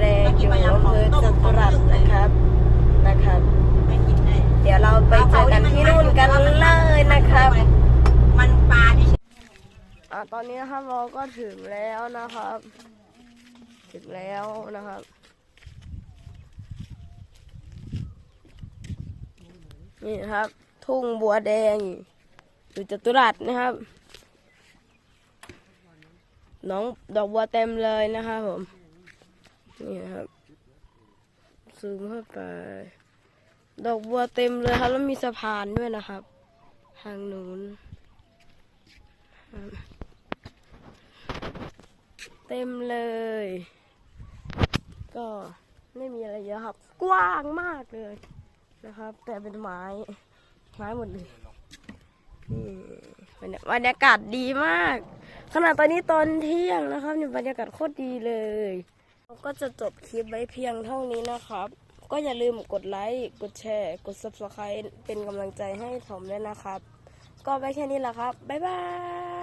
แดงอยู่อำเภอจตุรัสนะครับนะครับไม่กินได้เดี๋ยวเราไปเจอกันที่นู่นกันเลยนะครับ มันปลาที่อะตอนนี้นะครับเราก็ถึงแล้วนะครับ ถึงแล้วนะครับ นี่นะครับ ทุ่งบัวแดงอยู่จตุรัสนะครับน้องดอกบัวเต็มเลยนะครับผม นี่ครับซูมเข้าไป ดอกบัวเต็มเลยครับ แล้วมีสะพานด้วยนะครับ ทางนู้นเต็มเลย ก็ไม่มีอะไรเยอะครับ กว้างมากเลยนะครับ แต่เป็นไม้ไม้หมดเลยนี่บรรยบรรยากาศดีมาก ขนาดตอนนี้ตอนเที่ยงนะครับเนี่ยบรรยากาศโคตรดีเลย เราก็จะจบคลิปไว้เพียงเท่านี้นะครับ ก็อย่าลืมกดไลค์ กดแชร์ กด subscribe เป็นกำลังใจให้ผมด้วยนะครับ ก็ไว้แค่นี้แหละครับ บ๊ายบาย